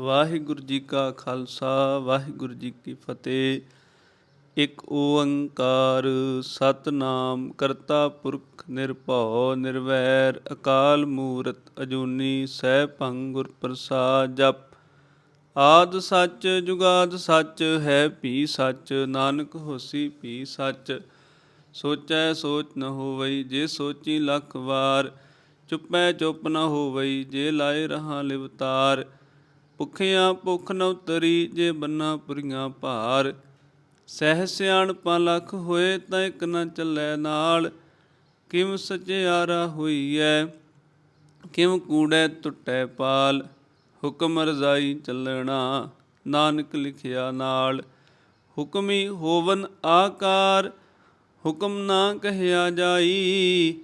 ਵਾਹਿਗੁਰੂ ਜੀ ਕਾ ਖਾਲਸਾ, ਵਾਹਿਗੁਰੂ ਜੀ ਕੀ ਫਤਿਹ। ਇੱਕ ਓੰਕਾਰ ਸਤਨਾਮ ਕਰਤਾ ਪੁਰਖ ਨਿਰਭਉ ਨਿਰਵੈਰ, ਅਕਾਲ ਮੂਰਤ ਅਜੂਨੀ ਸੈਭੰ ਗੁਰ ਪ੍ਰਸਾਦ ਜਪ। ਆਦ ਸੱਚ ਜੁਗਾਦ ਸੱਚ ਹੈ ਭੀ ਸੱਚ, ਨਾਨਕ ਹੋਸੀ ਭੀ ਸੱਚ। ਸੋਚੈ ਸੋਚ ਨ ਹੋਵਈ ਜੇ ਸੋਚੀ ਲੱਖ ਵਾਰ, ਚੁੱਪੈ ਚੁੱਪ ਨ ਹੋਵਈ ਜੇ ਲਾਏ ਰਹਾ ਲਿਵਤਾਰ। ਭੁਖਿਆ ਭੁਖ ਨ ਉਤਰੀ ਜੇ ਬੰਨਾ ਪੁਰੀਆਂ ਭਾਰ। ਸਹਿ ਸਿਆਣਪਾ ਲੱਖ ਹੋਏ ਤਾਂ ਇੱਕ ਨਾ ਚੱਲੈ ਨਾਲ। ਕਿਮ ਸਚਿਆਰਾ ਹੋਈਐ, ਕਿਮ ਕੂੜੈ ਟੁੱਟੈ ਪਾਲ। ਹੁਕਮ ਰਜ਼ਾਈ ਚੱਲਣਾ, ਨਾਨਕ ਲਿਖਿਆ ਨਾਲ। ਹੁਕਮੀ ਹੋਵਨ ਆਕਾਰ, ਹੁਕਮ ਨਾ ਕਹਿਆ ਜਾਈ।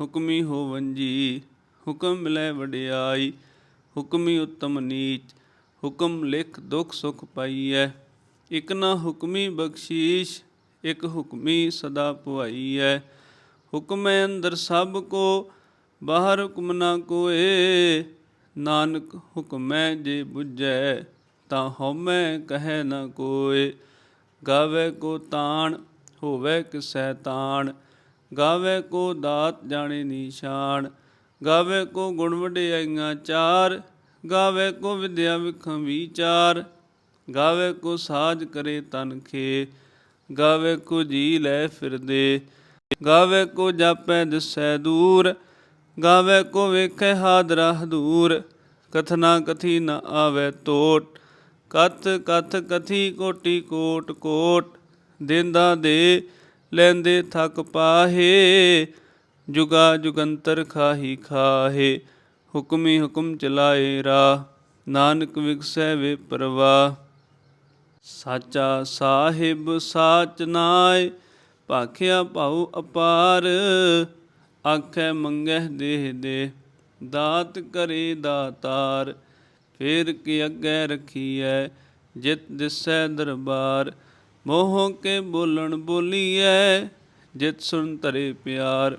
ਹੁਕਮੀ ਹੋਵਨ ਜੀ, ਹੁਕਮ ਮਿਲੈ ਵਡਿਆਈ। ਹੁਕਮੀ ਉਤਮ ਨੀਚ, ਹੁਕਮ ਲਿਖ ਦੁਖ ਸੁਖ ਪਾਈਐ। ਇਕ ਨਾ ਹੁਕਮੀ ਬਖਸ਼ੀਸ਼, ਇਕ ਹੁਕਮੀ ਸਦਾ ਪੁਆਈਐ। ਹੁਕਮੈ ਅੰਦਰ ਸਭ ਕੋ, ਬਾਹਰ ਹੁਕਮ ਨਾ ਕੋਏ। ਨਾਨਕ ਹੁਕਮੈ ਜੇ ਬੁਝੈ, ਤਾਂ ਹਉਮੈ ਕਹੈ ਨਾ ਕੋਏ। ਗਾਵੇ ਕੋ ਤਾਣ, ਹੋਵੇ ਕਿਸੈ ਤਾਣ। ਗਾਵੇ ਕੋ ਦਾਤ ਜਾਣੇ ਨੀਸ਼ਾਨ। ਗਾਵੇ ਕੋ ਗੁਣ ਵਡਿਆਈਆਂ ਚਾਰ, ਗਾਵੇ ਕੋ ਵਿਦਿਆ ਵਿਖੰ ਵਿਚਾਰ, ਗਾਵੇ ਕੋ ਸਾਜ ਕਰੇ ਤਨ ਖੇ ਗਾਵੇ ਕੋ ਜੀ ਲੈ ਫਿਰਦੇ, ਗਾਵੇ ਕੋ ਜਾਪੈ ਦਿਸੈ ਦੂਰ, ਗਾਵੇ ਕੋ ਵੇਖੈ ਹਾਦਰਾ ਹਦੂਰ, ਕਥਨਾ ਕਥੀ ਨ ਆਵੇ ਤੋਟ, ਕਥ ਕਥ ਕਥੀ ਕੋਟੀ ਕੋਟ ਕੋਟ, ਦਿੰਦਾ ਦੇ, ਲੈਂਦੇ ਥਕ ਪਾਹੇ ਜੁਗਾ ਜੁਗੰਤਰ ਖਾਹੀ ਖਾਹੇ, ਹੁਕਮੀ ਹੁਕਮ ਚਲਾਏ ਰਾ ਨਾਨਕ ਵਿਗਸੈ ਵੇ ਪਰਵਾ ਸਾਚਾ ਸਾਹਿਬ ਸਾਚ ਨਾਏ, ਭਾਖਿਆ ਭਾਉ ਅਪਾਰ, ਆਖੇ ਮੰਗਹਿ ਦੇਹ ਦੇ ਦਾਤ ਕਰੇ ਦਾਤਾਰ, ਫੇਰ ਕੀ ਅੱਗੇ ਰਖੀਐ, ਜਿਤ ਦਿਸੈ ਦਰਬਾਰ। ਮੋਹ ਕੇ ਬੋਲਣ ਬੋਲੀਐ, ਜਿਤ ਸੁਣ ਤਰੇ ਪਿਆਰ।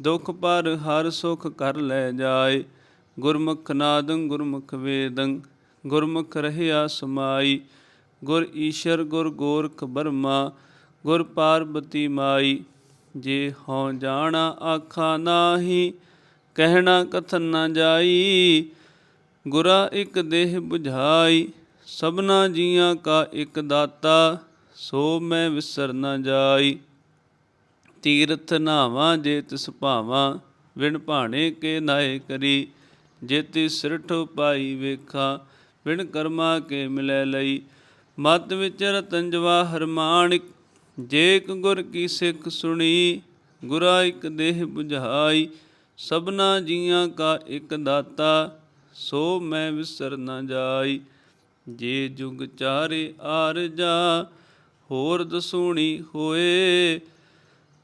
ਦੁਖ ਪਰ ਹਰ ਸੁਖ ਕਰ ਲੈ ਜਾਏ। ਗੁਰਮੁਖ ਨਾਦੰ ਗੁਰਮੁਖ ਵੇਦੰ, ਗੁਰਮੁਖ ਰਹਿਆ ਸਮਾਈ। ਗੁਰ ਈਸ਼ਰ ਗੁਰ ਗੋਰਖ ਬਰਮਾ, ਗੁਰ ਪਾਰਬਤੀ ਮਾਈ। ਜੇ ਹਉ ਜਾਣਾ ਆਖਾ ਨਾਹੀ, ਕਹਿਣਾ ਕਥਨ ਨਾ ਜਾਈ। ਗੁਰਾ ਇੱਕ ਦੇਹ 부ਝਾਈ ਸਭਨਾ ਜੀਆਂ ਕਾ ਇੱਕ ਦਾਤਾ, ਸੋ ਮੈਂ ਵਿਸਰ ਨਾ ਜਾਈ। ਤੀਰਥ ਨਾਵਾਂ ਜੇ ਤਿਸ ਭਾਵਾਂ, ਵਿਣ ਭਾਣੇ ਕੇ ਨਾਏ ਕਰੀ। ਜੇਤੀ ਤਿਸ ਸਿਰਠ ਪਾਈ ਵੇਖਾ, ਵਿਣ ਕਰਮਾ ਕੇ ਮਿਲੈ ਲਈ। ਮਤ ਵਿੱਚ ਰਤਨ ਜਵਾਹਰ ਮਾਣਿਕ ਜੇ ਗੁਰ ਕੀ ਸਿੱਖ ਸੁਣੀ, ਗੁਰਾ ਇੱਕ ਦੇਹ 부ਝਾਈ ਸਭਨਾ ਜੀਆਂ ਕਾ ਇੱਕ ਦਾਤਾ, ਸੋ ਮੈਂ ਵਿਸਰ ਨਾ ਜਾਈ। ਜੇ ਜੁਗ ਚਾਰੇ ਆਰਜਾ ਹੋਰ ਦਸੂਣੀ ਹੋਏ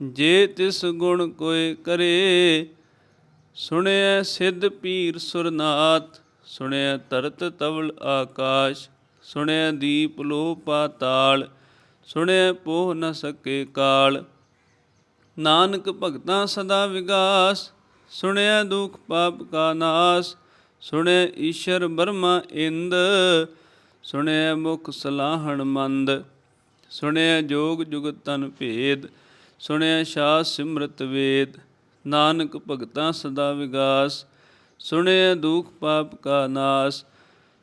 ਜੇ ਤਿਸ ਗੁਣ ਕੋਈ ਕਰੇ, ਸੁਣਿਐ ਸਿੱਧ ਪੀਰ ਸੁਰਨਾਥ, ਸੁਣਿਐ ਤਰਤ ਤਵਲ ਆਕਾਸ਼, ਸੁਣਿਐ ਦੀਪ ਲੋ ਪਾਤਾਲ ਸੁਣਿਐ ਪੋਹ ਨ ਸਕੇ ਕਾਲ। ਨਾਨਕ ਭਗਤਾਂ ਸਦਾ ਵਿਗਾਸ ਸੁਣਿਆ ਦੁਖ ਪਾਪ ਕਾ ਨਾਸ ਸੁਣਿਆ ਈਸ਼ਰ ਬਰਮਾ ਇੰਦ ਸੁਣਿਆ ਮੁਖ ਸਲਾਹਣ ਮੰਦ ਸੁਣਿਆ ਜੋਗ ਜੁਗਤ ਤਨ ਭੇਦ। ਸੁਣਿਆ ਸ਼ਾਸ ਸਿਮਰਤ ਵੇਦ, ਨਾਨਕ ਭਗਤਾਂ ਸਦਾ ਵਿਗਾਸ, ਸੁਣਿਆ ਦੁਖ ਪਾਪ ਕਾ ਨਾਸ,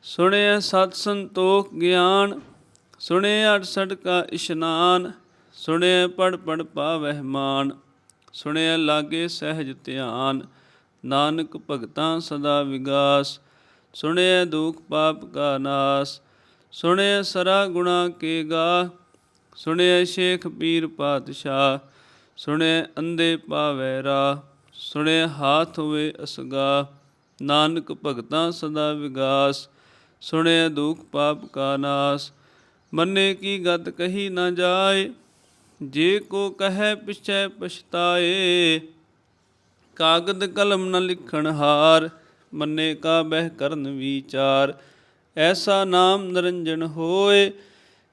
ਸੁਣਿਆ ਸਤ ਸੰਤੋਖ ਗਿਆਨ, ਸੁਣਿਆ 68 ਕਾ ਇਸ਼ਨਾਨ, ਸੁਣਿਆ ਪੜ ਪੜ ਪਾਵਹਿ ਮਾਨ, ਸੁਣਿਆ ਲਾਗੇ ਸਹਿਜ ਧਿਆਨ, ਨਾਨਕ ਭਗਤਾਂ ਸਦਾ ਵਿਗਾਸ, ਸੁਣਿਆ ਦੁਖ ਪਾਪ ਕਾ ਨਾਸ, ਸੁਣਿਆ ਸਰਾ ਗੁਣਾ ਕੇ ਗਾ ਸੁਣੇ ਸ਼ੇਖ ਪੀਰ ਪਾਤਸ਼ਾਹ ਸੁਣੇ ਅੰਦੇ ਪਾਵੈ ਰਾ ਸੁਣੇ ਹਾਥ ਹੋਵੇ ਅਸਗਾ ਨਾਨਕ ਭਗਤਾਂ ਸਦਾ ਵਿਗਾਸ ਸੁਣੇ ਦੁਖ ਪਾਪ ਕਾ ਨਾਸ, ਮੰਨੇ ਕੀ ਗਤ ਕਹੀ ਨਾ ਜਾਏ, ਜੇ ਕੋ ਕਹੈ ਪਿਛੈ ਪਛਤਾਏ, ਕਾਗਦ ਕਲਮ ਨ ਲਿਖਣ ਹਾਰ, ਮੰਨੇ ਕਾ ਬਹਿ ਕਰਨ ਵਿਚਾਰ, ਐਸਾ ਨਾਮ ਨਿਰੰਜਨ ਹੋਏ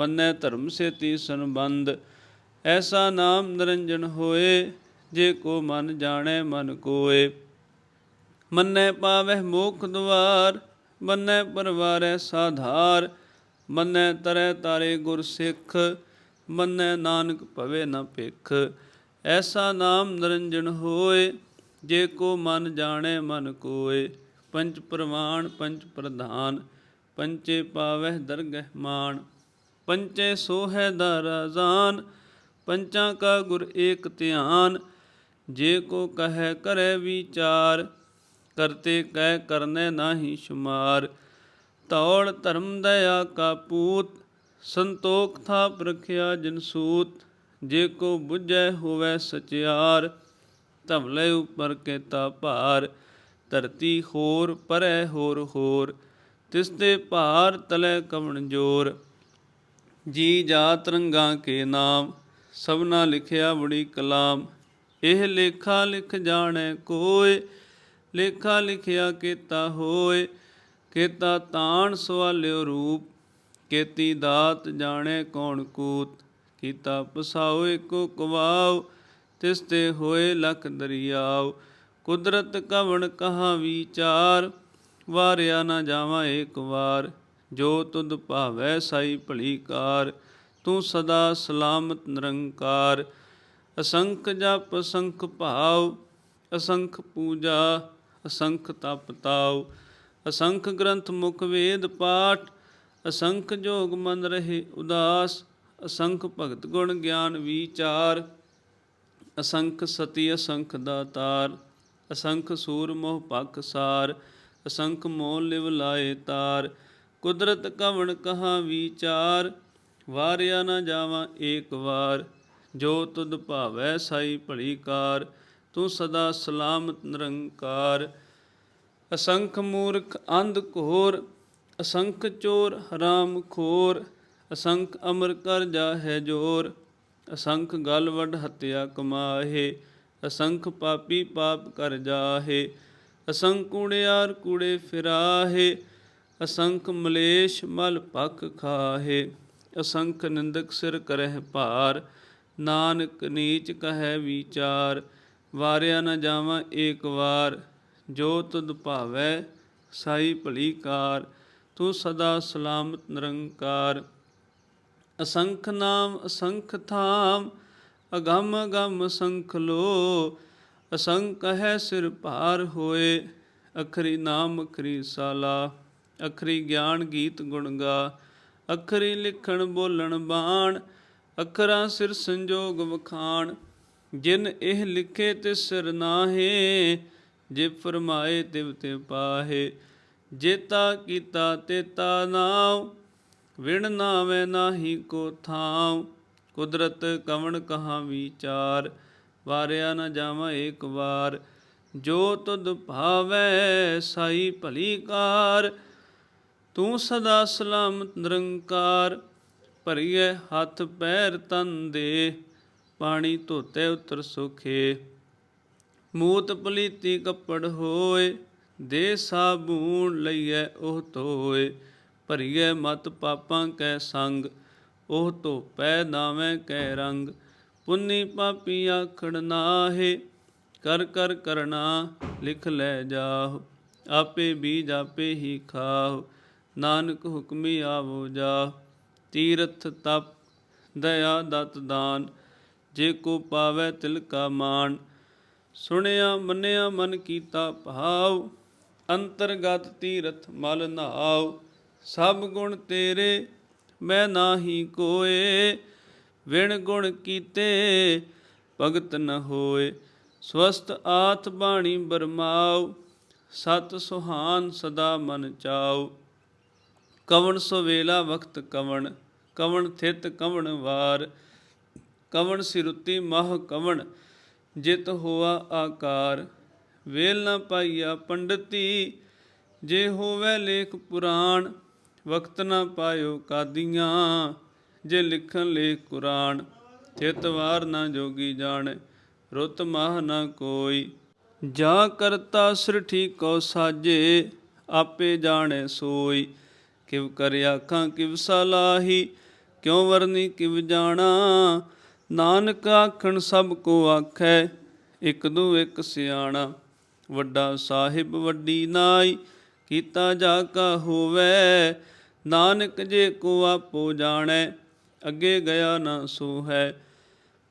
ਮੰਨੈ ਧਰਮ ਸੇਤੀ ਸੰਬੰਧ। ਐਸਾ ਨਾਮ ਨਿਰੰਜਨ ਹੋਏ, ਜੇ ਕੋ ਮਨ ਜਾਣੈ ਮਨ ਕੋਏ। ਮੰਨੈ ਪਾਵਹਿ ਮੋਖ ਦੁਆਰ ਮੰਨੈ ਪਰਵਾਰੈ ਸਾਧਾਰ। ਮੰਨੈ ਤਰੈ ਤਾਰੇ ਗੁਰ ਸਿੱਖ, ਮੰਨੈ ਨਾਨਕ ਭਵੇ ਨ ਭਿਖ। ਐਸਾ ਨਾਮ ਨਿਰੰਜਨ ਹੋਏ, ਜੇ ਕੋ ਮਨ ਜਾਣੈ ਮਨ ਕੋਏ। ਪੰਚ ਪ੍ਰਮਾਣ ਪੰਚ ਪ੍ਰਧਾਨ ਪੰਚੇ ਪਾਵਹਿ ਦਰਗਹਿ ਮਾਨ ਪੰਚੇ ਸੋਹੈ ਦਾ ਰਾਜਾਨ, ਪੰਚਾਂ ਕਾ ਗੁਰ ਏਕ ਧਿਆਨ। ਜੇ ਕੋ ਕਹੈ ਕਰੈ ਵਿਚਾਰ, ਕਰਤੇ ਕਹਿ ਕਰਨੇ ਨਾਹੀ ਸ਼ੁਮਾਰ। ਤੌੜ ਧਰਮ ਦਇਆ ਕਾ ਪੂਤ, ਸੰਤੋਖ ਥਾਪ ਰਖਿਆ ਜਿਨ ਜੇ ਕੋ ਬੁਝੈ ਹੋਵੈ ਸਚਿਆਰ, ਧਵਲੇ ਉਪਰ ਕੇਤਾ ਭਾਰ। ਧਰਤੀ ਹੋਰ ਪਰੈ ਹੋਰ ਹੋਰ, ਤਿਸ ਤੇ ਭਾਰ ਤਲੇ ਕਵਣ ਜੋਰ। ਜੀ ਜਾਤ ਰੰਗਾਂ ਕੇ ਨਾਮ, ਸਭਨਾ ਲਿਖਿਆ ਬੜੀ ਕਲਾਮ। ਇਹ ਲੇਖਾ ਲਿਖ ਜਾਣੈ ਕੋਏ ਲੇਖਾ ਲਿਖਿਆ ਕੀਤਾ ਹੋਏ ਕੀਤਾ ਤਾਣ ਸਵਾਲਿਓ ਰੂਪ, ਕੀਤੀ ਦਾਤ ਜਾਣੈ ਕੌਣ ਕੂਤ। ਕੀਤਾ ਪਸਾਓ ਏਕੋ ਕਵਾਉ ਤਿਸ ਤੇ ਹੋਏ ਲਖ ਦਰਿਆਉ ਕੁਦਰਤ ਕਵਣ ਕਹਾ ਵਿਚਾਰ, ਵਾਰਿਆ ਨਾ ਜਾਵਾਂ ਏਕ ਵਾਰ। ਜੋ ਤੁਧ ਭਾਵੈ ਸਾਈ ਭਲੀ ਕਾਰ ਤੂੰ ਸਦਾ ਸਲਾਮਤ ਨਿਰੰਕਾਰ। ਅਸੰਖ ਜਪ, ਅਸੰਖ ਭਾਵ, ਅਸੰਖ ਪੂਜਾ, ਅਸੰਖ ਤਪ ਤਾਉ। ਅਸੰਖ ਗ੍ਰੰਥ ਮੁਖ ਵੇਦ ਪਾਠ, ਅਸੰਖ ਜੋਗ ਮਨ ਰਹੇ ਉਦਾਸ। ਅਸੰਖ ਭਗਤ ਗੁਣ ਗਿਆਨ ਵਿਚਾਰ, ਅਸੰਖ ਸਤੀ ਅਸੰਖ ਦਾਤਾਰ। ਅਸੰਖ ਸੂਰ ਮੋਹ ਪਖ ਸਾਰ, ਅਸੰਖ ਮੋਹ ਲਿਵ ਲਾਏ ਤਾਰ। ਕੁਦਰਤ ਕਵਣ ਕਹਾ ਵਿਚਾਰ, ਵਾਰਿਆ ਨਾ ਜਾਵਾਂ ਏਕ ਵਾਰ। ਜੋ ਤੁਧ ਭਾਵੈ ਸਾਈ ਭਲੀ ਕਾਰ, ਤੂੰ ਸਦਾ ਸਲਾਮਤ ਨਿਰੰਕਾਰ। ਅਸੰਖ ਮੂਰਖ ਅੰਧ ਘੋਰ, ਅਸੰਖ ਚੋਰ ਹਰਾਮ ਖੋਰ। ਅਸੰਖ ਅਮਰ ਕਰ ਜਾਹੈ ਜੋਰ, ਅਸੰਖ ਗਲ ਵਡ ਹਤਿਆ ਕਮਾਹੇ। ਅਸੰਖ ਪਾਪੀ ਪਾਪ ਕਰ ਜਾਹੇ, ਅਸੰਖ ਕੂੜਿਆਰ ਕੂੜੇ ਫਿਰਾਹੇ। ਅਸੰਖ ਮਲੇਸ਼ ਮਲ ਪਖ ਖਾਹੇ, ਅਸੰਖ ਨਿੰਦਕ ਸਿਰ ਕਰਹਿ ਭਾਰ, ਨਾਨਕ ਨੀਚ ਕਹੈ ਵਿਚਾਰ, ਵਾਰਿਆ ਨ ਜਾਵਾਂ ਏਕ ਵਾਰ, ਜੋ ਤੁਧ ਭਾਵੈ ਸਾਈ ਭਲੀ ਕਾਰ, ਤੂੰ ਸਦਾ ਸਲਾਮਤ ਨਿਰੰਕਾਰ। ਅਸੰਖ ਨਾਮ ਅਸੰਖ ਥਾਮ, ਅਗੰਮ ਅਗੰਮ ਸੰਖ ਲੋ, ਅਸੰਖ ਹੈ ਸਿਰ ਭਾਰ ਹੋਏ, ਅਖਰੀ ਨਾਮ ਅਖਰੀ ਸਾਲਾ। ਅਖਰੀ ਗਿਆਨ ਗੀਤ ਗੁਣ ਗਾ, ਅਖਰੀ ਲਿਖਣ ਬੋਲਣ ਬਾਣ, ਅਖਰਾਂ ਸਿਰ ਸੰਜੋਗ ਵਖਾਣ, ਜਿਨ ਇਹ ਲਿਖੇ ਤੇ ਸਿਰ ਨਾਹੇ, ਜੇ ਫਰਮਾਏ ਤਿਵ ਤੇ ਪਾਹੇ ਜੇਤਾ ਕੀਤਾ ਤੇਤਾ ਨਾਉ, ਵਿਣ ਨਾਵੇਂ ਨਾਹੀ ਕੋ ਥਾਉ, ਕੁਦਰਤ ਕਵਣ ਕਹਾ ਵਿਚਾਰ, ਵਾਰਿਆ ਨਾ ਜਾਵਾਂ ਏਕ ਵਾਰ, ਜੋ ਤੁਧ ਭਾਵੈ ਸਾਈ ਭਲੀ ਕਾਰ ਤੂੰ ਸਦਾ ਸਲਾਮਤ, ਨਿਰੰਕਾਰ ਭਰੀਏ ਹੱਥ ਪੈਰ ਤਨ ਦੇ, ਪਾਣੀ ਧੋਤੇ ਉਤਰ ਸੁਖੇ। ਮੂਤ ਪਲੀਤੀ ਕੱਪੜ ਹੋਏ, ਦੇ ਸਾਬੂਣ ਲਈਐ ਉਹ ਧੋਏ। ਭਰੀਏ ਮਤ ਪਾਪਾਂ ਕੈ ਸੰਗ, ਉਹ ਧੋਪੈ ਨਾਵੇਂ ਕੈ ਰੰਗ। ਪੁੰਨੀ ਪਾਪੀ ਆਖੜ ਨਾਹੇ, ਕਰ ਕਰ ਕਰਨਾ ਲਿਖ ਲੈ ਜਾਹੁ, ਆਪੇ ਬੀਜ ਆਪੇ ਹੀ ਖਾਹੁ। ਨਾਨਕ ਹੁਕਮੀ ਆਵੋ ਜਾ, ਤੀਰਥ ਤਪ, ਦਇਆ ਦਤ ਦਾਨ, ਜੇ ਕੋ ਪਾਵੈ ਤਿਲ ਕਾ ਮਾਨ ਸੁਣਿਆ, ਮੰਨਿਆ, ਮਨ ਕੀਤਾ ਭਾਵ, ਅੰਤਰਗਤ ਤੀਰਥ ਮਲ ਨਹਾਉ। ਸਭ ਗੁਣ ਤੇਰੇ, ਮੈਂ ਨਾਹੀ ਕੋਏ। ਵਿਣ ਗੁਣ ਕੀਤੇ, ਭਗਤ ਨ ਹੋਏ। ਸਵਸਤ ਆਥ ਬਾਣੀ ਬਰਮਾਉ। ਸਤ ਸੁਹਾਨ ਸਦਾ ਮਨ ਚਾਉ। ਕਵਣ ਸੋ ਵੇਲਾ ਵਕਤ ਕਵਣ ਕਵਣ ਥਿਤ ਕਵਣ ਵਾਰ, ਕਵਣ ਸਿਰੁਤੀ ਮਹ ਕਵਣ, ਜਿਤ ਹੋਆ ਆਕਾਰ। ਵੇਲ ਨਾ ਪਾਈਆ ਪੰਡਤੀ, ਜੇ ਹੋਵੇ ਲੇਖ ਪੁਰਾਣ ਵਕਤ ਨਾ ਪਾਇਓ ਕਾਦੀਆਂ, ਜੇ ਲਿਖਣ ਲੇਖ ਕੁਰਾਨ, ਥਿਤ ਵਾਰ ਨਾ ਜੋਗੀ ਜਾਣ, ਰੁੱਤ ਮਾਹ ਨਾ ਕੋਈ। ਜਾ ਕਰਤਾ ਸ੍ਰਿਠੀ ਕੋ ਸਾਜੇ, ਆਪੇ ਜਾਣੇ ਸੋਈ। ਕਿਵ ਕਰ ਆਖਾਂ ਕਿਵ ਸਲਾਹੀ, ਕਿਉ ਵਰਨੀ ਕਿਵ ਜਾਣਾ? ਨਾਨਕ ਆਖਣ ਸਭ ਕੋ ਆਖੈ, ਇਕ ਦੂ ਇਕ ਸਿਆਣਾ। ਵੱਡਾ ਸਾਹਿਬ ਵੱਡੀ ਨਾਈ, ਕੀਤਾ ਜਾ ਕਾ ਹੋਵੇ। ਨਾਨਕ ਜੇ ਕੋ ਆਪੋ ਜਾਣੈ, ਅੱਗੇ ਗਿਆ ਨਾ ਸੋ ਹੈ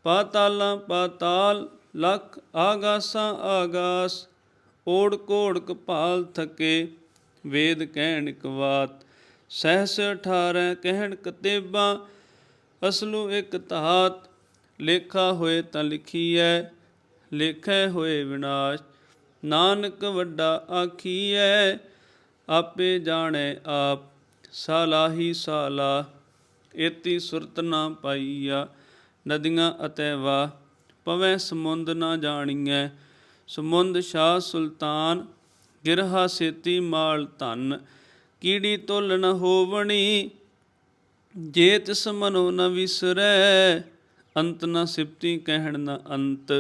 ਪਾਤਾਲਾਂ ਪਾਤਾਲ, ਲਖ ਆਗਾਸਾਂ ਆਗਾਸ, ਓੜ ਕੋੜ ਕਪਾਲ ਥਕੇ, ਵੇਦ ਕਹਿਣ ਕਵਾਤ ਸਹਿਸ 18 ਕਹਿਣ ਕਤੇਬਾਂ, ਅਸਲੂ ਇੱਕ ਧਾਤ, ਲੇਖਾ ਹੋਏ ਤਾਂ ਲਿਖੀਐ, ਲੇਖੈ ਹੋਏ ਵਿਨਾਸ਼, ਨਾਨਕ ਵੱਡਾ ਆਖੀਐ, ਆਪੇ ਜਾਣੈ ਆਪ, ਸਾਲਾਹੀ ਸਾਲਾ, ਏਤੀ ਸੁਰਤ ਨਾ ਪਾਈਆ, ਨਦੀਆਂ ਅਤੇ ਵਾ ਪਵੈ ਸਮੁੰਦ ਨਾ ਜਾਣੀਐ, ਸਮੁੰਦ ਸ਼ਾਹ ਸੁਲਤਾਨ, ਗਿਰਹਾ ਸੇਤੀ ਮਾਲ ਧਨ ਕੀੜੀ ਤੁਲ ਨ ਹੋਵਣੀ, ਜੇ ਤਿਸ ਮਨੋ ਨ ਵਿਸਰੈ, ਅੰਤ ਨ ਸਿਫਤੀ ਕਹਿਣ ਨ ਅੰਤ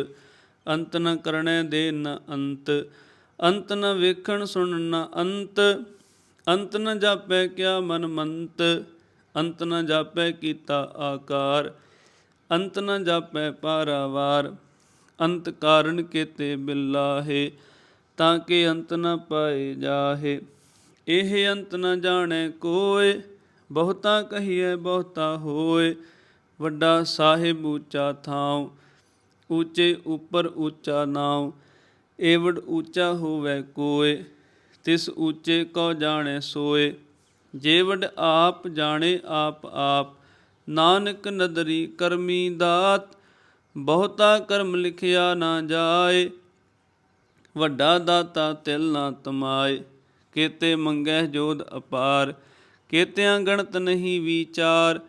ਅੰਤ ਨ ਕਰਣੈ ਦੇ ਨ ਅੰਤ ਅੰਤ ਨ ਵੇਖਣ ਸੁਣਨ ਨ ਅੰਤ ਅੰਤ ਨ ਜਾਪੈ ਕਿਆ ਮਨ ਮੰਤ, ਅੰਤ ਨ ਜਾਪੈ ਕੀਤਾ ਆਕਾਰ, ਅੰਤ ਨ ਜਾਪੈ ਪਾਰਾਵਾਰ, ਅੰਤ ਕਾਰਨ ਕੇਤੇ ਬਿਲਾਹੇ ਤਾਂ ਕਿ ਅੰਤ ਨ ਪਾਏ ਜਾਹੇ। ਇਹ ਅੰਤ ਨ ਜਾਣੈ ਕੋਇ, ਬਹੁਤਾ ਕਹੀਐ ਬਹੁਤਾ ਹੋਏ ਵੱਡਾ ਸਾਹਿਬ ਉੱਚਾ ਥਾਉ, ਉੱਚੇ ਉੱਪਰ ਉੱਚਾ ਨਾਉ, ਏਵੜ ਉੱਚਾ ਹੋਵੇ ਕੋਇ, ਤਿਸ ਉੱਚੇ ਕੋ ਜਾਣੈ ਸੋਏ ਜੇਵੜ ਆਪ ਜਾਣੇ ਆਪ ਆਪ, ਨਾਨਕ ਨਦਰੀ ਕਰਮੀ ਦਾਤ, ਬਹੁਤਾ ਕਰਮ ਲਿਖਿਆ ਨਾ ਜਾਏ, ਵੱਡਾ ਦਾਤਾ ਤਿਲ ਨਾ ਤਮਾਏ। ਕੇਤੇ ਮੰਗੈ ਜੋਧ ਅਪਾਰ, ਕੇਤਿਆਂ ਗਣਤ ਨਹੀਂ ਵਿਚਾਰ,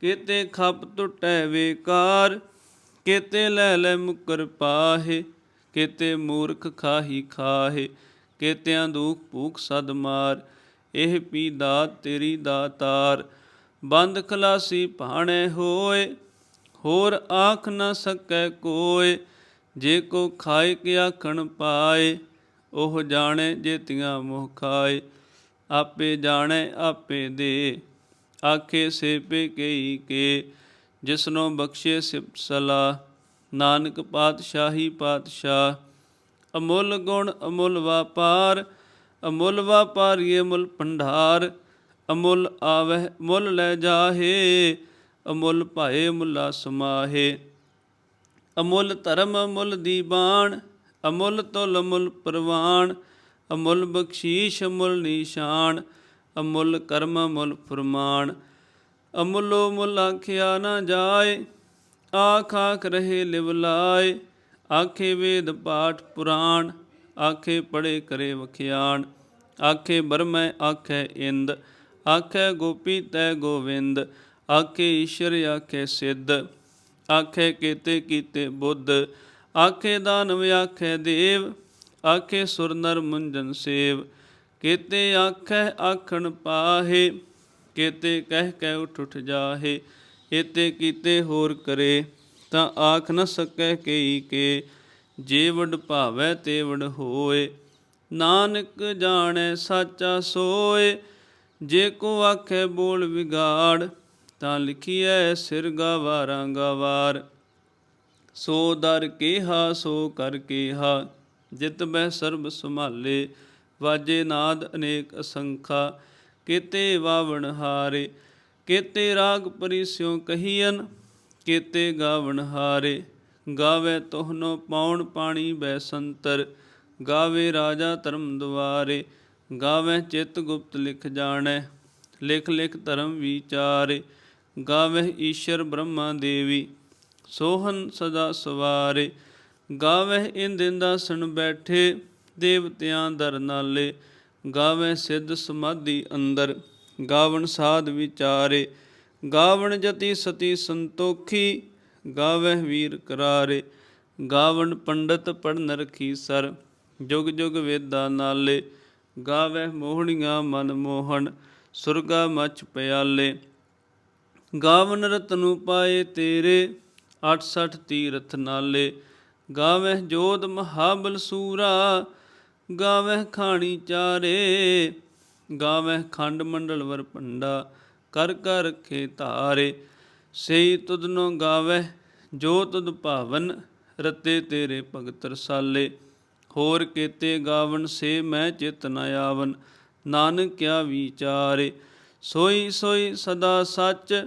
ਕੇਤੇ ਖੱਪ ਟੁੱਟੈ ਵੇਕਾਰ, ਕੇਤੇ ਲੈ ਲੈ ਮੁਕਰ ਪਾਹੇ, ਕੇਤੇ ਮੂਰਖ ਖਾਹੀ ਖਾਹੇ, ਕੇਤਿਆਂ ਦੂਖ ਭੂਖ ਸਦ ਮਾਰ, ਇਹ ਪੀ ਦਾਤ ਤੇਰੀ ਦਾਤਾਰ, ਬੰਦ ਖਲਾਸੀ ਭਾਣੇ ਹੋਏ, ਹੋਰ ਆਖ ਨਾ ਸਕੈ ਕੋਏ, ਜੇ ਕੋ ਖਾਏ ਕੇ ਆਖਣ ਪਾਏ। ਉਹ ਜਾਣੇ ਜੇਤੀਆਂ ਮੋਹ ਖਾਏ ਆਪੇ ਜਾਣੇ ਆਪੇ ਦੇ। ਆਖੇ ਸੇਪੇ ਕਈ ਕੇ, ਜਿਸਨੋ ਬਖਸ਼ੇ ਸਿਫਤ ਸਲਾ। ਨਾਨਕ ਪਾਤਸ਼ਾਹੀ ਪਾਤਸ਼ਾਹ, ਅਮੁੱਲ ਗੁਣ ਅਮੁੱਲ ਵਾਪਾਰ। ਅਮੁੱਲ ਵਾਪਾਰੀਏ ਮੁੱਲ ਭੰਡਾਰ। ਅਮੁੱਲ ਆਵਹਿ ਮੁੱਲ ਲੈ ਜਾਹੇ, ਅਮੁੱਲ ਭਾਏ ਮੁੱਲਾ ਸਮਾਹੇ। ਅਮੁੱਲ ਧਰਮ ਅਮੁੱਲ ਦੀਬਾਨ ਅਮੁੱਲ ਤੁਲ ਅਮੁੱਲ ਪ੍ਰਵਾਨ ਅਮੁੱਲ ਬਖਸ਼ੀਸ਼ ਅਮੁੱਲ ਨਿਸ਼ਾਨ, ਅਮੁੱਲ ਕਰਮ ਅਮੁੱਲ ਫਰਮਾਨ। ਅਮੁੱਲੋ ਮੁੱਲ ਆਖਿਆ ਨਾ ਜਾਏ, ਆਖ ਆਖ ਰਹੇ ਲਿਵ ਲਾਏ। ਆਖੇ ਵੇਦ ਪਾਠ ਪੁਰਾਣ, ਆਖੇ ਪੜੇ ਕਰੇ ਵਖਿਆਣ। ਆਖੇ ਬਰਮੈ, ਆਖੇ ਇੰਦ, ਆਖੇ ਗੋਪੀ ਤੈ ਗੋਵਿੰਦ। ਆਖੇ ਈਸ਼ਰ, ਆਖੇ ਸਿੱਧ। ਆਖੇ ਕੀਤੇ ਕੀਤੇ ਬੁੱਧ ਆਖੇ ਦਾਨਵ, ਆਖੇ ਦੇਵ, ਆਖੇ ਸੁਰ ਨਰ ਮੁੰਜਨ ਸੇਵ। ਕੀਤੇ ਆਖੇ, ਆਖਣ ਪਾਹੇ, ਕੀਤੇ ਕਹਿ ਕਹਿ ਉਠ ਉਠ ਜਾਹੇ। ਏਤੇ ਕੀਤੇ ਹੋਰ ਕਰੇ, ਤਾਂ ਆਖ ਨ ਸਕੈ ਕਈ ਕੇ। ਜੇ ਵਡ ਭਾਵੈ, ਤੇ ਵਡ ਹੋਏ। ਨਾਨਕ ਜਾਣੈ, ਸਾਚਾ ਸੋਏ। ਜੇ ਕੋ ਆਖੇ, ਬੋਲ ਵਿਗਾੜ, ਤਾਂ ਲਿਖੀਐ, ਸਿਰ ਗਾਵਾਰਾਂ ਗਾਵਾਰ। ਸੋ ਦਰ ਕੇਹਾ, ਸੋ ਕਰ ਕੇਹਾ। ਜਿਤ ਬਹਿ ਸਰਬ ਸੰਭਾਲੇ, ਵਾਜੇ ਨਾਦ ਅਨੇਕ ਅਸੰਖਾ। ਕੇਤੇ ਵਾਵਣ ਹਾਰੇ, ਕੀਤੇ ਰਾਗ ਪਰਿਸਿਉ ਕਹੀਨ ਕੀਤੇ ਗਾਵਣ ਹਾਰੇ। ਗਾਵੇ ਤੋਹਨੋ ਪੌਣ ਪਾਣੀ ਬੈ ਸੰਤਰ, ਗਾਵੇ ਰਾਜਾ ਧਰਮ ਦੁਆਰੇ ਗਾਵੇ ਚਿਤ ਗੁਪਤ ਲਿਖ ਜਾਣੈ, ਲਿਖ ਲਿਖ ਧਰਮ ਵਿਚਾਰੇ। ਗਾਵੇ ਈਸ਼ਰ ਬ੍ਰਹਮਾ ਦੇਵੀ। ਸੋਹਨ ਸਦਾ ਸਵਾਰੇ ਗਾਵੇ ਇੰਦ ਸੁਣ ਬੈਠੇ ਦੇਵਤਿਆਂ ਦਰ ਨਾਲੇ ਗਾਵੈ ਸਿੱਧ ਸਮਾਧੀ ਅੰਦਰ, ਗਾਵਣ ਸਾਧ ਵਿਚਾਰੇ, ਗਾਵਣ ਜਤੀ ਸਤੀ ਸੰਤੋਖੀ ਗਾਵੇ ਵੀਰ ਕਰਾਰੇ, ਗਾਵਣ ਪੰਡਤ ਪੜਨ ਰਖੀ ਸਰ, ਜੁਗ ਜੁਗ ਵੇਦਾਂ ਨਾਲੇ ਗਾਵੇ ਮੋਹਣੀਆਂ ਮਨ ਮੋਹਣ, ਸੁਰਗਾ ਮਛ ਪਿਆਲੇ ਗਾਵਨ ਰਤਨੂ ਪਾਏ ਤੇਰੇ 68 ਤੀਰਥ ਨਾਲੇ, ਗਾਵਹਿ ਜੋਧ ਮਹਾਬਲ ਸੂਰਾ, ਗਾਵਹਿ ਖਾਣੀ ਚਾਰੇ, ਗਾਵਹਿ ਖੰਡ ਮੰਡਲ ਵਰ ਭੰਡਾ, ਕਰ ਕਰ ਰਖੇ ਧਾਰੇ। ਸਈ ਤੁਧਨੋ ਗਾਵਹਿ, ਜੋ ਤੁਧ ਭਾਵਨ, ਰਤੇ ਤੇਰੇ ਭਗਤ ਰਸਾਲੇ। ਹੋਰ ਕੀਤੇ ਗਾਵਨ ਸੇ ਮੈਂ ਚਿਤ ਨ ਆਵਨ, ਨਾਨਕ ਕਿਆ ਵਿਚਾਰੇ। ਸੋਈ ਸੋਈ ਸਦਾ ਸੱਚ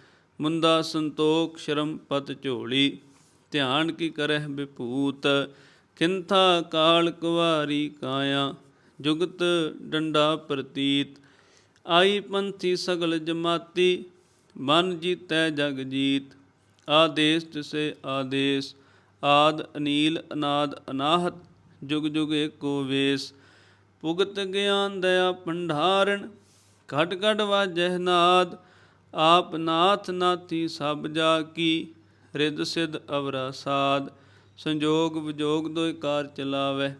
ਮੁੰਦਾ ਸੰਤੋਖ ਸ਼ਰਮ ਪਤ ਝੋਲੀ, ਧਿਆਨ ਕੀ ਕਰਹਿ ਵਿਭੂਤ ਕਿੰਥਾ ਕਾਲ ਕੁਵਾਰੀ ਕਾਇਆ, ਜੁਗਤ ਡੰਡਾ ਪ੍ਰਤੀਤ। ਆਈ ਪੰਥੀ ਸਗਲ ਜਮਾਤੀ, ਮਨ ਜੀਤੈ ਜਗ ਜੀਤ। ਆਦੇਸ ਤਿਸੇ ਆਦੇਸ, ਆਦ ਅਨੀਲ ਅਨਾਦ ਅਨਾਹਤ, ਜੁਗ ਜੁਗ ਏਕੋ ਵੇਸ। ਭੁਗਤ ਗਿਆਨ ਦਇਆ ਭੰਡਾਰਨ, ਘਟ ਘਟ ਵਾਜਹਿ ਨਾਦ ਆਪ ਨਾਥ ਨਾਥੀ ਸਭ ਜਾ ਕੀ ਰਿਦ ਸਿਧ ਅਵਰਾ ਸਾਧ, ਸੰਜੋਗ ਵਿਜੋਗ ਦੋਇ ਕਾਰ ਚਲਾਵੈ,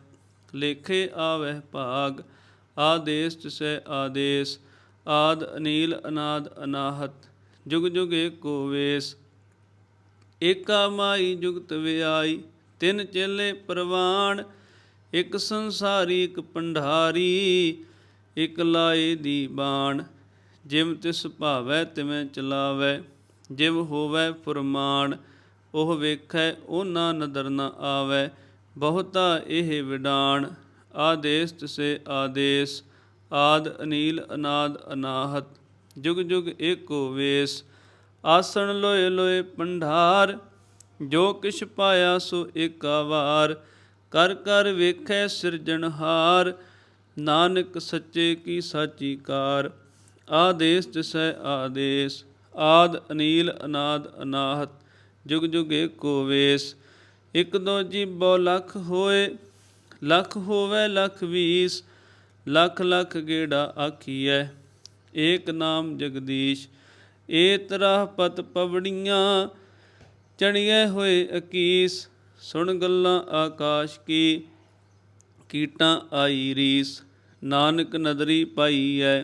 ਲੇਖੇ ਆਵੈ ਭਾਗ, ਆਦੇਸ ਤਿਸੈ ਆਦੇਸ, ਆਦ ਅਨੀਲ ਅਨਾਦ ਅਨਾਹਤ, ਜੁਗ ਜੁਗ ਏਕੋ ਵੇਸ। ਏਕਾ ਮਾਈ ਜੁਗਤ ਵਿਆਈ, ਤਿੰਨ ਚੇਲੇ ਪ੍ਰਵਾਣ, ਇੱਕ ਸੰਸਾਰੀ, ਇੱਕ ਪੰਡਾਰੀ, ਇੱਕ ਲਾਏ ਦੀ ਬਾਣ। ਜਿਵ ਤਿਸ ਭਾਵੈ ਤਿਵੇਂ ਚਲਾਵੈ, ਜਿਵ ਹੋਵੈ ਫੁਰਮਾਨ, ਉਹ ਵੇਖੈ ਉਹ ਨਾ ਨਦਰ ਨਾ ਆਵੈ, ਬਹੁਤਾ ਇਹ ਵਿਡਾਣ, ਆਦੇਸ ਤਿਸੇ ਆਦੇਸ, ਆਦ ਅਨੀਲ ਅਨਾਦ ਅਨਾਹਤ, ਜੁਗ ਜੁਗ ਏਕੋ ਵੇਸ, ਆਸਣ ਲੋਏ ਲੋਏ ਪੰਡਾਰ, ਜੋ ਕਿਛ ਪਾਇਆ ਸੋ ਏਕਾ ਵਾਰ, ਕਰ ਕਰ ਵੇਖੈ ਸਿਰਜਣਹਾਰ, ਨਾਨਕ ਸੱਚੇ ਕੀ ਸਾਚੀ ਕਾਰ। ਆਦੇਸ ਤਿਸੈ ਆਦੇਸ, ਆਦ ਅਨੀਲ ਅਨਾਦ ਅਨਾਹਤ, ਜੁਗ ਜੁਗ ਏਕੋ ਵੇਸ। ਇਕ ਦੋ ਜੀਬੋ ਲਖ ਹੋਏ, ਲਖ ਹੋਵੇ ਲਖ ਵੀਸ, ਲਖ ਲਖ ਗੇੜਾ ਆਖੀਐ। ਏਕ ਨਾਮ ਜਗਦੀਸ਼, ਏ ਤਰਾ ਪਤ ਪਵੜੀਆਂ ਚਣੀਏ ਹੋਏ ਅਕੀਸ। ਸੁਣ ਗੱਲਾਂ ਆਕਾਸ਼ ਕੀ, ਕੀਟਾਂ ਆਈ ਰੀਸ, ਨਾਨਕ ਨਦਰੀ ਪਾਈ ਐ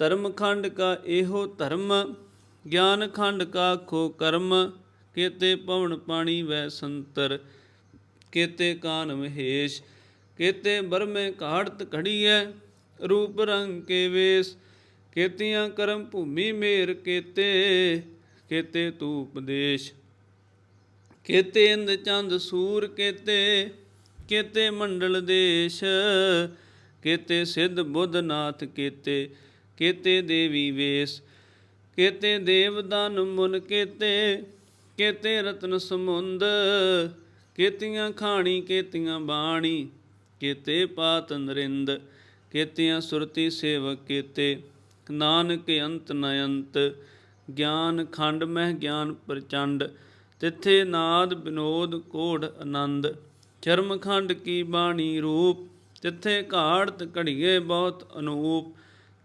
ਧਰਮ ਖੰਡ ਕਾ ਇਹੋ ਧਰਮ, ਗਿਆਨ ਖੰਡ ਕਾ ਖੋ ਕਰਮ, ਕੇਤੇ ਪਵਨ ਪਾਣੀ ਵੈ ਸੰਤਰ, ਕੇਤੇ ਕਾਨ ਮਹੇਸ਼, ਕੇਤੇ ਬਰਮੇ ਘਾੜਤ ਘੜੀਐ, ਰੂਪ ਰੰਗ ਕੇ ਵੇਸ, ਕੇਤੀਆਂ ਕਰਮ ਭੂਮੀ ਮੇਰ ਕੇਤੇ ਕੇਤੇ ਤੂ ਉਪਦੇਸ਼ ਕੇਤੇ ਇੰਦ ਚੰਦ ਸੂਰ ਕੇਤੇ ਕੇਤੇ ਮੰਡਲ ਦੇਸ਼, ਕੇਤੇ ਸਿੱਧ ਬੁੱਧ ਨਾਥ ਕੇਤੇ ਕੇਤੇ ਦੇਵੀ ਵੇਸ, ਕੇਤੇ ਦੇਵ ਦਾਨ ਮੁਨ ਕੇਤੇ ਕੇਤੇ ਰਤਨ ਸਮੁੰਦ, ਕੇਤੀਆਂ ਖਾਣੀ, ਕੇਤੀਆਂ ਬਾਣੀ, ਕੇਤੇ ਪਾਤ ਨਰਿੰਦ, ਕੇਤੀਆਂ ਸੁਰਤੀ ਸੇਵਕ ਕੇਤੇ, ਨਾਨਕ ਅੰਤ ਨ ਅੰਤ, ਗਿਆਨ ਖੰਡ ਮਹਿ ਗਿਆਨ ਪ੍ਰਚੰਡ, ਤਿੱਥੇ ਨਾਦ ਬਿਨੋਦ ਕੋੜ ਆਨੰਦ, ਚਰਮ ਖੰਡ ਕੀ ਬਾਣੀ ਰੂਪ, ਤਿੱਥੇ ਘਾੜਤ ਘੜੀਏ ਬਹੁਤ ਅਨੂਪ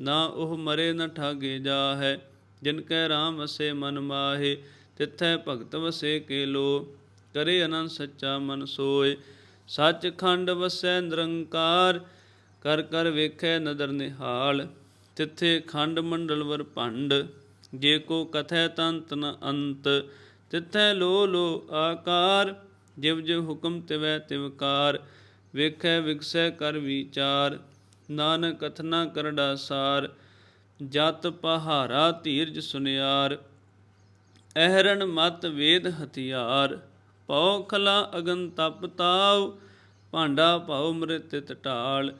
ਨਾ ਉਹ ਮਰੇ ਨ ਠਾਗੇ ਜਾਹੈ, ਜਿਨ ਕੈ RAM ਵਸੇ ਮਨ ਮਾਹੇ, ਤਿਥੈ ਭਗਤ ਵਸੇ ਕੇ ਲੋ ਕਰੇ ਅਨੰਦ ਸੱਚਾ ਮਨ ਸੋਏ। ਸੱਚ ਖੰਡ ਵਸੈ ਨਿਰੰਕਾਰ, ਕਰ ਕਰ ਵੇਖੈ ਨਦਰ ਨਿਹਾਲ। ਤਿੱਥੇ ਖੰਡ ਮੰਡਲ ਵਰ ਭੰਡ, ਜੇ ਕੋ ਕਥੈ ਤੰਤ ਨ ਅੰਤ। ਤਿੱਥੈ ਲੋ ਲੋ ਆਕਾਰ, ਜਿਵ ਜਿਵ ਹੁਕਮ ਤਿਵੈ ਤਿਵਕਾਰ ਵੇਖੈ ਵਿਗਸੈ ਕਰ ਵਿਚਾਰ। ਨਾਨਕ ਕਥਨਾ ਕਰੜਾ ਸਾਰ, ਜਤ ਪਹਾਰਾ ਧੀਰਜ ਸੁਨਿਆਰ, ਅਹਰਣ ਮਤ ਵੇਦ ਹਥਿਆਰ, ਪਉ ਖਲਾ ਅਗਨ ਤਪ ਤਾਵ ਭਾਂਡਾ ਭਾਉ ਮ੍ਰਿਤ ਢਾਲ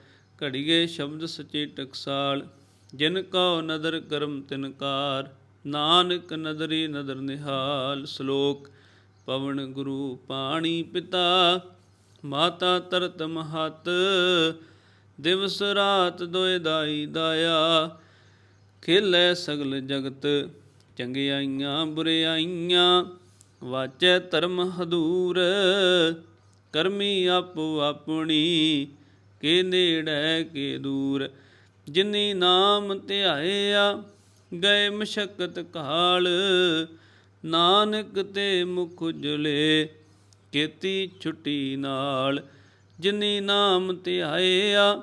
ਘੜੀਏ ਸ਼ਬਦ ਸਚੇ ਟਕਸਾਲ, ਜਿਨ ਕਉ ਨਦਰ ਕਰਮ ਤਿਨਕਾਰ ਨਾਨਕ ਨਦਰੀ ਨਦਰ ਨਿਹਾਲ, ਸ਼ਲੋਕ ਪਵਨ ਗੁਰੂ ਪਾਣੀ ਪਿਤਾ, ਮਾਤਾ ਤਰਤ ਮਹਤ ਦਿਵਸ ਰਾਤ ਦੋਇ ਦਾਈ ਦਾਇਆ, ਖੇਲੇ ਸਗਲ ਜਗਤ ਚੰਗਿਆਈਆਂ ਬੁਰਿਆਈਆਂ ਵਾਚੈ ਧਰਮ ਹਦੂਰ, ਕਰਮੀ ਆਪੋ ਆਪਣੀ, ਕੇ ਨੇੜੈ ਕੇ ਦੂਰ, ਜਿਨੀ ਨਾਮ ਧਿਆਇਆ, ਗਏ ਮਸ਼ਕਤ ਕਾਲ, ਨਾਨਕ ਤੇ ਮੁਖ ਉਜਲੇ, ਕੀਤੀ ਛੁੱਟੀ ਨਾਲ, ਜਿਨੀ ਨਾਮ ਧਿਆਇਆ